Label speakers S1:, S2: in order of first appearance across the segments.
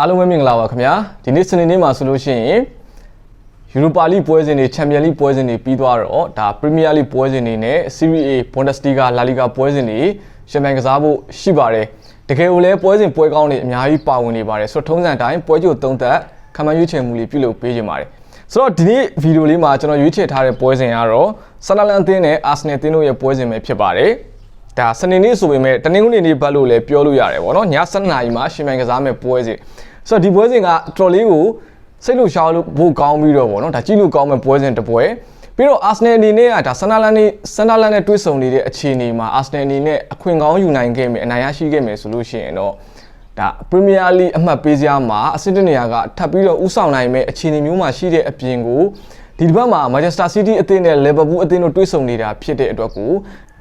S1: အားလုံးပဲမင်္ဂလာပါခင်ဗျာဒီနေ့စနေနေ့မှာဆိုလို့ရှိရင်ယူရိုပါလိပွဲစဉ်တွေချန်ပီယံလိပွဲစဉ်တွေပြီးသွားတော့ဒါပရီးမီးယားလိပွဲစဉ်တွေနဲ့ Serie A Bundesliga La Liga ပွဲစဉ်တွေရှင်ပန်ကစားဖို့ရှိပါတယ်တကယ်ကိုလည်းပွဲစဉ်ပွဲကောင်းတွေအများကြီးပါဝင်နေပါတယ်ဆိုတော့ထုံးစံတိုင်းပွဲကြိုသုံးသက်ခံမှန်းရွေးချယ်မှုလေးပြုလုပ်ပေးကြပါတယ်ဆိုတော့ဒီနေ့ဗီဒီယိုလေးမှာကျွန်တော်ရွေးချယ်ထားတဲ့ပွဲစဉ်ကတော့ဆန်နလန်အသင်းနဲ့အာဆနယ်အသင်းတို့ရဲ့ပွဲစဉ်ပဲဖြစ်ပါတယ်ဒါစနေနေ့ဆိုပေမဲ့တနင်္ဂနွေနေ့ဘက်လို့လည်းပြောလို့ရတယ်ဗောနော်ည7:00နာရီမှာရှင်ပန်ကစားမဲ့ပွဲစဉ် ဆိုတော့ဒီပွဲစဉ်ကတော်တော်လေးကိုစိတ်လှုပ်ရှားလို့ဖို့ကောင်းပြီးတော့ဗောနော်ဒါကြည့်လို့ကောင်းမဲ့ပွဲစဉ်တစ်ပွဲပြီးတော့အာဆနယ်အနေနဲ့ကဒါဆန်နာလန်နဲ့ဆန်နာလန်နဲ့တွဲဆုံနေတဲ့အခြေအနေမှာအာဆနယ်အနေနဲ့အခွင့်ကောင်းယူနိုင်ခဲ့မယ်အနိုင်ရရှိခဲ့မယ်ဆိုလို့ရှိရင်တော့ဒါပရီးမီးယားလိအမှတ်ပေးစရာမှာအဆင့်တနေရာကထပ်ပြီးတော့ဥဆောင်နိုင်မဲ့အခြေအနေမျိုးမှာရှိတဲ့အပြင်ကိုဒီတစ်ပတ်မှာ Manchester City အသင်းနဲ့ Liverpool အသင်းတို့တွဲဆုံနေတာဖြစ်တဲ့အတွက်ကို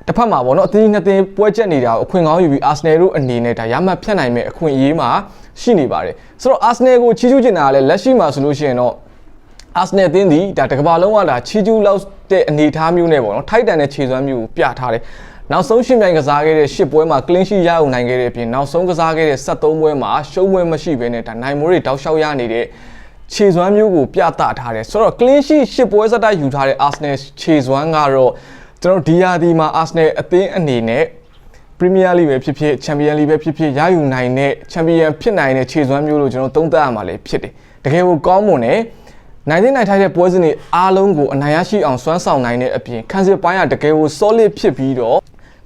S1: တစ်ဖက်မှာပေါ့နော်အသင်းကြီးနှစ်သင်းပွဲချက်နေတာကိုအခွင့်ကောင်းယူပြီး Arsenal တို့အနေနဲ့ဒါရမှတ်ဖြတ်နိုင်မဲ့အခွင့်အရေးမှာရှိနေပါတယ်ဆိုတော့ Arsenal ကိုချီးကျူးချင်တာကလည်းလက်ရှိမှာဆိုလို့ရှိရင်တော့အာဆနယ်အသင်းဒီဒါတကဘာလုံးကဒါချီကျူးလောက်တဲ့အနေအထားမျိုးနဲ့ပေါ့နော်ထိုက်တန်တဲ့ခြေစွမ်းမျိုးကိုပြထားတယ်နောက်ဆုံးရှင်ပြိုင်ကစားခဲ့တဲ့၈ပွဲမှာ clean sheet ရအောင်နိုင်ခဲ့တဲ့အပြင်နောက်ဆုံးကစားခဲ့တဲ့73ပွဲမှာရှုံးပွဲမရှိဘဲနဲ့ဒါနိုင်မိုးတွေတောက်လျှောက်ရနေတဲ့ခြေစွမ်းမျိုးကိုပြသထားတယ်ဆိုတော့ clean sheet ၈ပွဲစတိုက်ယူထားတဲ့ Arsenal ခြေစွမ်းကတော့ ကျွန်တော်ဒီယာဒီမှာ Arsenal အသင်းအနေနဲ့ပရီးမီးယားလိပဲဖြစ်ဖြစ်ချန်ပီယံလိပဲဖြစ်ဖြစ်ရယူနိုင်တဲ့ချန်ပီယံဖြစ်နိုင်တဲ့ခြေစွမ်းမျိုးလို့ကျွန်တော်သုံးသပ်ရမှာလည်းဖြစ်တယ်တကယ်ကိုကောင်းမွန်တယ်နိုင်တဲ့နိုင်ထိုက်တဲ့ပွဲစဉ်တွေအားလုံးကိုအနိုင်ရရှိအောင်စွမ်းဆောင်နိုင်တဲ့အပြင်ခန်းစစ်ပိုင်းကတကယ်ကို solid ဖြစ်ပြီးတော့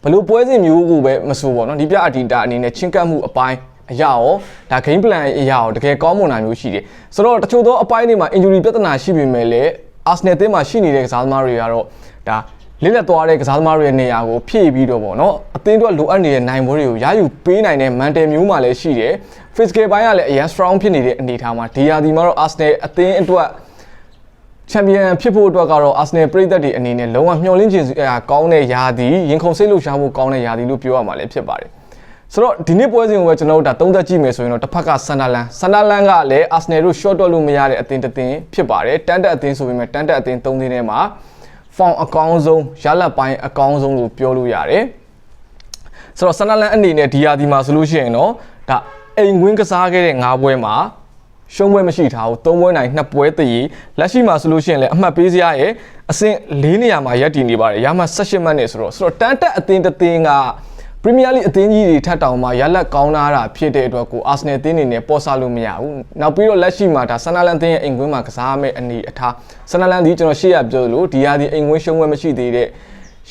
S1: ဘလို့ပွဲစဉ်မျိုးကိုပဲမဆိုပေါ့နော်ဒီပြအဒီတာအနေနဲ့ချင်းကပ်မှုအပိုင်းအရာရောဒါ game plan အရာရောတကယ်ကောင်းမွန်တာမျိုးရှိတယ်ဆိုတော့တချို့သောအပိုင်းတွေမှာ injury ပြဿနာရှိပေမဲ့လည်း Arsenal တင်းမှာရှိနေတဲ့ကစားသမားတွေကတော့ဒါ လစ်လက်သွားတဲ့ကစားသမားတွေရဲ့နေရာကိုဖြည့်ပြီးတော့ပေါ့နော်အသင်းတို့လိုအပ်နေတဲ့နိုင်ပွဲတွေကိုရယူပေးနိုင်တဲ့ mental မျိုးမှလည်းရှိတယ် physical ဘိုင်းကလည်းအရင် strong ဖြစ်နေတဲ့အနေအထားမှာဒီယာဒီမှာတော့ Arsenal အသင်းအတွက်ချန်ပီယံဖြစ်ဖို့အတွက်ကတော့ Arsenal ပြည်သက်တွေအနေနဲ့လုံးဝမျှော်လင့်ချင်စရာကောင်းတဲ့ယာဒီရင်ခုန်စိတ်လှုပ်ရှားဖို့ကောင်းတဲ့ယာဒီလို့ပြောရမှာလည်းဖြစ်ပါတယ်ဆိုတော့ဒီနေ့ပွဲစဉ်ကိုပဲကျွန်တော်တို့ဒါသုံးသက်ကြည့်မယ်ဆိုရင်တော့တစ်ဖက်ကဆန်ဒါလန်ဆန်ဒါလန်ကလည်းအာဆနယ်တို့ short တော့လို့မရတဲ့အသင်းတစ်သင်းဖြစ်ပါတယ်တန်တက်အသင်းဆိုပေမဲ့တန်တက်အသင်း၃သင်းထဲမှာ form အကောင်းဆုံးရလတ်ပိုင်းအကောင်းဆုံးလို့ပြောလို့ရတယ်ဆိုတော့ဆန်ဒါလန်အနေနဲ့ဒီယာဒီမှာဆိုလို့ရှိရင်တော့ဒါအိမ်ကွင်းကစားခဲ့တဲ့၅ပွဲမှာရှုံးပွဲမရှိထားဘူး၃ပွဲနိုင်2ပွဲတည်လက်ရှိမှာဆိုလို့ရှိရင်လည်းအမှတ်ပေးစရာရဲ့အဆင့်၄နေရာမှာရပ်တည်နေပါတယ်ရမှ18မှတ်နဲ့ဆိုတော့ဆိုတော့တန်တက်အသင်းတစ်သင်းက ပရီးမီးယားလိအသင်းကြီးတွေထပ်တောင်မှရလက်ကောင်းလာတာဖြစ်တဲ့အတွက်ကိုအာဆနယ်အသင်းနေနဲ့ပေါ်ဆလို့မရဘူး။နောက်ပြီးတော့လက်ရှိမှာဒါဆန်နာလန်အသင်းရဲ့အိမ်ကွင်းမှာကစားမဲ့အနေအထားဆန်နာလန်ဒီကျွန်တော်ရှေ့ရပြောလို့ဒီဟာဒီအိမ်ကွင်းရှုံးဝဲမရှိသေးတဲ့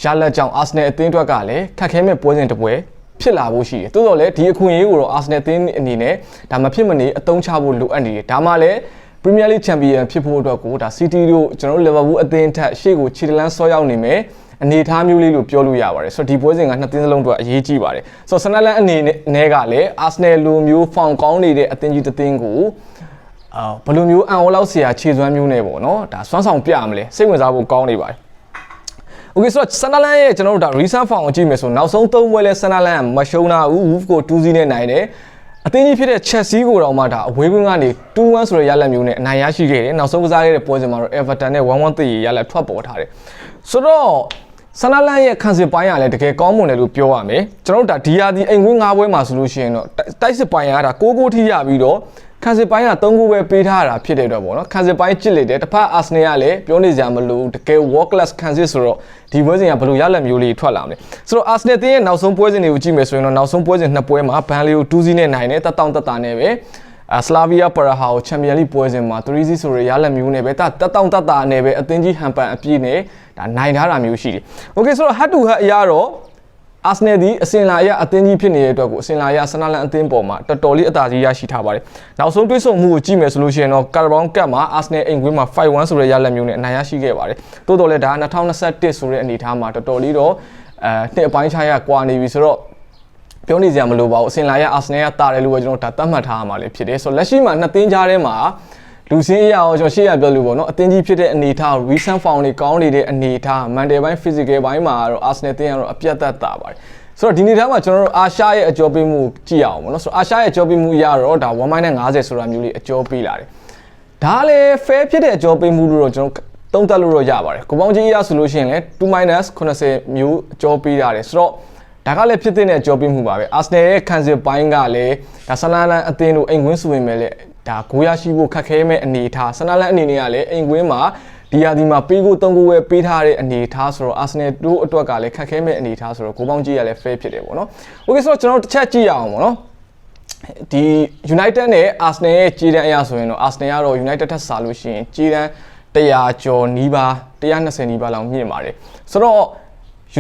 S1: ရလက်ကြောင့်အာဆနယ်အသင်းအတွက်ကလည်းခက်ခဲမဲ့ပွဲစဉ်တစ်ပွဲဖြစ်လာဖို့ရှိတယ်။သို့တော်လည်းဒီအခွင့်အရေးကိုတော့အာဆနယ်အသင်းအနေနဲ့ဒါမဖြစ်မနေအသုံးချဖို့လိုအပ်နေတယ်။ဒါမှလည်းပရီးမီးယားလိချန်ပီယံဖြစ်ဖို့အတွက်ကိုဒါစီးတီးတို့ကျွန်တော်တို့လီဗာပူးအသင်းထက်ရှေ့ကိုခြေတလန်းဆော့ရောက်နေမယ်။ အနေအထားမျိုးလေးလို့ပြောလို့ရပါတယ်ဆိုတော့ဒီပွဲစဉ်ကနှစ်သင်းစလုံးတော့အရေးကြီးပါတယ်ဆိုတော့ဆန်နလန်အနေနဲ့ကလည်းအာဆနယ်လိုမျိုးဖောင်ကောင်းနေတဲ့အသင်းကြီးတစ်သင်းကိုအာဘယ်လိုမျိုးအန်အောလောက်ဆရာခြေစွမ်းမျိုးနဲ့ပေါ့နော်ဒါစွမ်းဆောင်ပြမလဲစိတ်ဝင်စားဖို့ကောင်းနေပါတယ်โอเคဆိုတော့ဆန်နလန်ရဲ့ကျွန်တော်တို့ဒါ recent form ကိုကြည့်မယ်ဆိုနောက်ဆုံး၃ပွဲလဲဆန်နလန်မရှုံးတာဘူး Wolf ကို2-0နဲ့နိုင်တယ်အသင်းကြီးဖြစ်တဲ့ Chelsea ကိုတော့မှဒါအဝေးကွင်းကနေ2-1ဆိုတဲ့ရလဒ်မျိုးနဲ့အနိုင်ရရှိခဲ့တယ်နောက်ဆုံးကစားခဲ့တဲ့ပွဲစဉ်မှာတော့ Everton နဲ့1-1တည်ရလဒ်ထွက်ပေါ်ထားတယ်ဆိုတော့ ဆန္ဒလန်ရဲ့ခံစစ်ပိုင်းကလည်းတကယ်ကောင်းမွန်တယ်လို့ပြောရမယ်ကျွန်တော်တို့ဒါဒီယာဒီအိမ်ကွင်း၅ပွဲမှာဆိုလို့ရှိရင်တော့တိုက်စစ်ပိုင်းကဒါ6 6ထိရပြီးတော့ခံစစ်ပိုင်းက3ခုပဲပေးထားတာဖြစ်တဲ့အတွက်ပေါ့နော်ခံစစ်ပိုင်းကြစ်လေတယ်တစ်ဖက်အာဆနယ်ကလည်းပြောနေကြမလို့တကယ် world class ခံစစ်ဆိုတော့ဒီပွဲစဉ်ကဘယ်လိုရလက်မျိုးလေးထွက်လာမလဲဆိုတော့အာဆနယ်တင်းရဲ့နောက်ဆုံးပွဲစဉ်တွေကိုကြည့်မယ်ဆိုရင်တော့နောက်ဆုံးပွဲစဉ်နှစ်ပွဲမှာဘန်လီကို2-0နဲ့နိုင်တယ်တက်တောင့်တက်တာနဲ့ပဲ ဆလာဗီယာပရာဟာကိုချန်ပီယံလိပွဲစဉ်မှာ3-0ဆိုရရလက်မျိုးနဲ့ပဲတက်တောင့်တက်တာနဲ့ပဲအသင်းကြီးဟန်ပန်အပြည့်နဲ့ဒါနိုင်ထားတာမျိုးရှိတယ်။ Okay ဆိုတော့ head to head အရာတော့အာဆနယ်ဒီအစင်လာရအသင်းကြီးဖြစ်နေတဲ့အတွက်ကိုအစင်လာရဆနာလန်အသင်းပေါ်မှာတော်တော်လေးအသာကြီးရရှိထားပါတယ်။နောက်ဆုံးတွဲဆုံမှုကိုကြည့်မယ်ဆိုလို့ရှိရင်တော့ကာရာဘောင်ကပ်မှာအာဆနယ်အိမ်ကွင်းမှာ5-1ဆိုတဲ့ရလက်မျိုးနဲ့အနိုင်ရရှိခဲ့ပါတယ်။တိုးတော်လည်းဒါ2021ဆိုတဲ့အနေအထားမှာတော်တော်လေးတော့အဲနှစ်အပိုင်းခြားရကွာနေပြီဆိုတော့ ပြောနေကြမလို့ပါဘူးအစင်လာရအာဆနယ်ကတာတယ်လို့ပဲကျွန်တော်ဒါသတ်မှတ်ထားရမှာလည်းဖြစ်တယ်ဆိုတော့လက်ရှိမှာနှစ်သင်းကြားထဲမှာလူစင်းအရာအောင်ကျွန်တော်ရှေ့ရပြောလို့ပေါ့နော်အသင်းကြီးဖြစ်တဲ့အနေထား recent form တွေကောင်းနေတဲ့အနေထား mental ဘိုင်း physical ဘိုင်းမှာတော့ Arsenal တင်းကတော့အပြတ်သက်တာပါတယ်ဆိုတော့ဒီနေ့ထားမှာကျွန်တော်တို့အာရှရဲ့အကျော်ပေးမှုကြည့်အောင်ပေါ့နော်ဆိုတော့အာရှရဲ့အကျော်ပေးမှုရတော့ဒါ1-50ဆိုတာမျိုးလေးအကျော်ပေးလာတယ်ဒါလည်း fair ဖြစ်တဲ့အကျော်ပေးမှုလို့တော့ကျွန်တော်သုံးသပ်လို့တော့ရပါတယ်ကိုပေါင်းကြီးအရဆိုလို့ရှိရင်လည်း2 80မျိုးအကျော်ပေးရတယ်ဆိုတော့ ဒါကလည်းဖြစ်တဲ့အကြောပေးမှုပါပဲအာဆနယ်ရဲ့ခံစစ်ပိုင်းကလည်းဒါဆန်လာလန်အသင်းတို့အိမ်ကွင်းစုဝင်မဲ့လေဒါဂိုးရရှိဖို့ခက်ခဲမဲ့အနေအထားဆန်လာလန်အနေနဲ့ကလည်းအိမ်ကွင်းမှာဒီယာဒီမှာပေးကို၃ကိုပဲပေးထားတဲ့အနေအထားဆိုတော့အာဆနယ်တို့အတွက်ကလည်းခက်ခဲမဲ့အနေအထားဆိုတော့ဂိုးပေါင်းကြီးရလည်း fair ဖြစ်တယ်ပေါ့နော်။ Okay ဆိုတော့ကျွန်တော်တို့တစ်ချက်ကြည့်ရအောင်ပေါ့နော်။ဒီ United နဲ့ Arsenal ရဲ့ကြီးတန်းအရာဆိုရင်တော့ Arsenal ကတော့ United ထက်စားလို့ရှိရင်ကြီးတန်း100ကျော်နီးပါး120နီးပါးလောက်မြင့်ပါတယ်။ဆိုတော့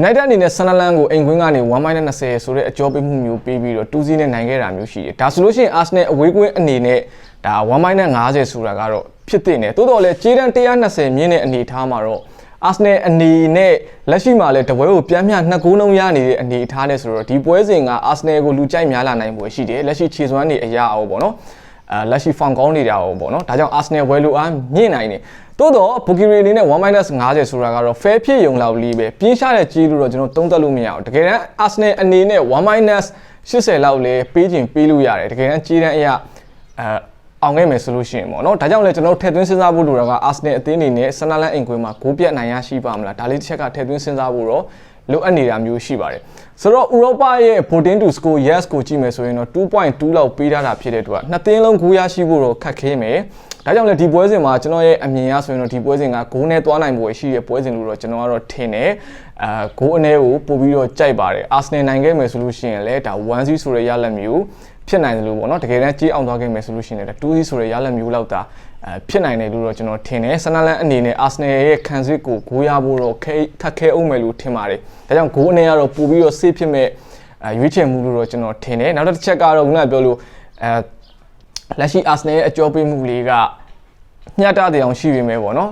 S1: United အနေနဲ့ Sunderland ကိုအိမ်ကွင်းကနေ1-20ဆိုတဲ့အကြောပေးမှုမျိုးပေးပြီးတော့2-0နဲ့နိုင်ခဲ့တာမျိုးရှိတယ်။ဒါဆိုလို့ရှိရင် Arsenal အဝေးကွင်းအနေနဲ့ဒါ1-50ဆိုတာကတော့ဖြစ်တဲ့နဲ့တိုးတော်လည်းကြေးတန်း120မြင့်တဲ့အနေအထားမှာတော့ Arsenal အနေနဲ့လက်ရှိမှာလည်းတပွဲကိုပြန်မျှနှစ်ဂိုးလုံးရနေတဲ့အနေအထားနဲ့ဆိုတော့ဒီပွဲစဉ်က Arsenal ကိုလူကြိုက်များလာနိုင်ပွဲရှိတယ်။လက်ရှိခြေစွမ်းတွေအရာအောင်ပေါ့နော်။ အဲလက်ရှိ form ကောင်းနေတာပေါ့နော်။ဒါကြောင့် Arsenal ဝယ်လို့အားမြင့်နိုင်တယ်။တိုးတော့ Bookie အနေနဲ့1-50ဆိုတာကတော့ fair ဖြစ်ရုံလောက်လေးပဲပြင်းရှားတဲ့ကြီးလို့တော့ကျွန်တော်သုံးသပ်လို့မရအောင်တကယ်တမ်း Arsenal အနေနဲ့1-80လောက်လဲပေးခြင်းပေးလို့ရတယ်တကယ်တမ်းကြီးတန်းအရာအဲအောင်ခဲ့မယ်ဆိုလို့ရှိရင်ပေါ့နော်ဒါကြောင့်လဲကျွန်တော်ထည့်သွင်းစဉ်းစားဖို့လိုတာက Arsenal အသင်းအနေနဲ့ Sunderland အိမ်ကွင်းမှာဂိုးပြတ်နိုင်ရရှိပါမလားဒါလေးတစ်ချက်ကထည့်သွင်းစဉ်းစားဖို့တော့ လိုအပ်နေတာမျိုးရှိပါတယ်ဆိုတော့ Europa ရဲ့ voting to score yes ကိုကြည့်မယ်ဆိုရင်တော့2.2လောက်ပေးထားတာဖြစ်တဲ့အတွက်နှစ်သင်းလုံးဂိုးရရှိဖို့တော့ခက်ခဲမယ်ဒါကြောင့်လည်းဒီပွဲစဉ်မှာကျွန်တော်ရဲ့အမြင်အရဆိုရင်တော့ဒီပွဲစဉ်ကဂိုးနဲ့သွားနိုင်ဖို့ရှိတဲ့ပွဲစဉ်လို့တော့ကျွန်တော်ကတော့ထင်တယ်အာဂိုးအနေကိုပို့ပြီးတော့ကြိုက်ပါတယ်အာဆနယ်နိုင်ခဲ့မယ်ဆိုလို့ရှိရင်လည်းဒါ1-0ဆိုတဲ့ရလဒ်မျိုး ဖြစ်နိုင်တယ်လို့ပေါ့နော်တကယ်တမ်းကြီးအောင်သွားခဲ့မယ်ဆိုလို့ရှိရင်လည်း2-0ဆိုတဲ့ရလဒ်မျိုးလောက်သာအဲဖြစ်နိုင်တယ်လို့တော့ကျွန်တော်ထင်တယ်ဆန်နလန်အနေနဲ့အာဆနယ်ရဲ့ခံစစ်ကိုဂိုးရဖို့တော့ခက်ခက်ခဲအောင်မယ်လို့ထင်ပါတယ်ဒါကြောင့်ဂိုးအနေကတော့ပို့ပြီးတော့ဆေးဖြစ်မဲ့အဲရွေးချယ်မှုလို့တော့ကျွန်တော်ထင်တယ်နောက်တစ်ချက်ကတော့ခုနကပြောလို့အဲလက်ရှိအာဆနယ်ရဲ့အကြောပေးမှုလေးကမျှတတဲ့အောင်ရှိပေမဲ့ပေါ့နော်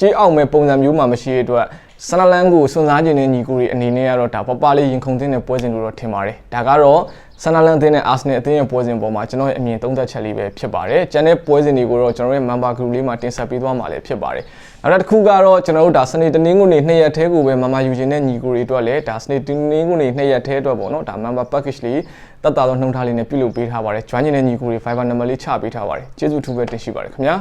S1: ကြေးအောင်မဲ့ပုံစံမျိုးမှမရှိတဲ့အတွက်ဆန်နလန်ကိုစွန့်စားခြင်းနဲ့ညီကိုတွေအနေနဲ့ကတော့ဒါပပလေးရင်ခုန်တဲ့ပွဲစဉ်လို့တော့ထင်ပါတယ်ဒါကတော့ ဆန်နလန်အသင်းနဲ့အာဆနယ်အသင်းရဲ့ပွဲစဉ်ပေါ်မှာကျွန်တော်ရဲ့အမြင်သုံးသပ်ချက်လေးပဲဖြစ်ပါတယ်ကျန်တဲ့ပွဲစဉ်တွေကိုတော့ကျွန်တော်ရဲ့ member group လေးမှာတင်ဆက်ပေးသွားမှာလည်းဖြစ်ပါတယ်နောက်တစ်ခုကတော့ကျွန်တော်တို့ဒါစနေတနင်္ဂနွေနှစ်ရက်တည်းကိုပဲမမယူခြင်းနဲ့ညီကိုတွေအတွက်လည်းဒါစနေတနင်္ဂနွေနှစ်ရက်တည်းအတွက်ပေါ့နော်ဒါ member package လေးတက်တာတော့နှုံထားလေးနဲ့ပြုလုပ်ပေးထားပါတယ် join ခြင်းနဲ့ညီကိုတွေ Fiverr number လေးချပေးထားပါတယ်ကျေးဇူးထူးပဲတင်ရှိပါတယ်ခင်ဗျာ